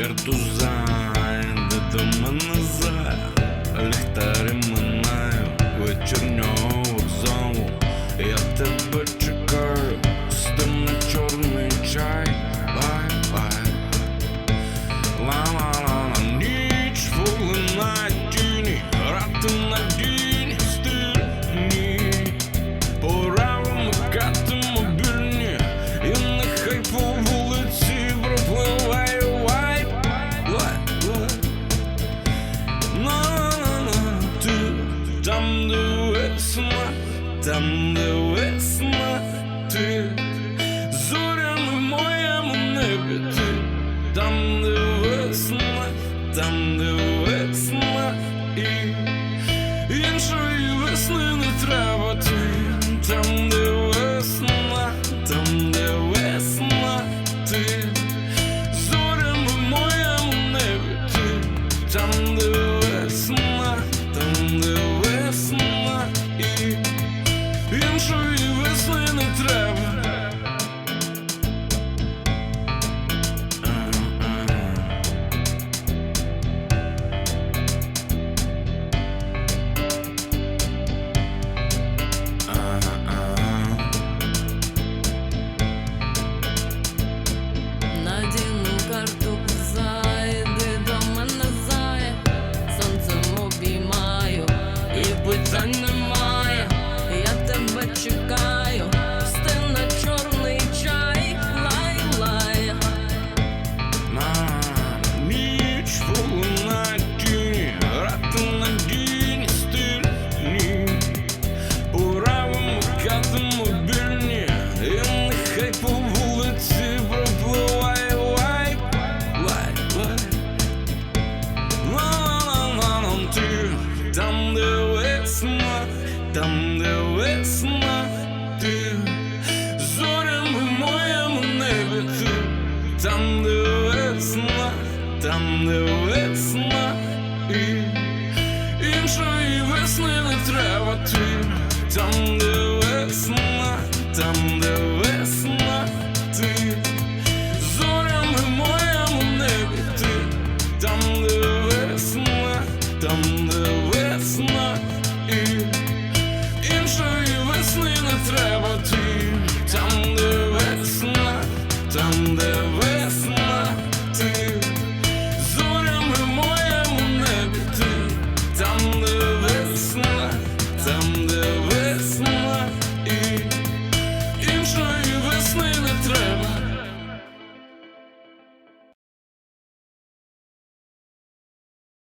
картуза, йде до мене за ліхтарі там, де весна, ти зорями моєму небі, там, де весна, там, де весна, іншої весни не треба, там, де весна, там, де весна, ти. Зорями моєму небі, там, де іншої весни не там, де весна, ти зорями моєму небі, ти там, де весна, там, де весна,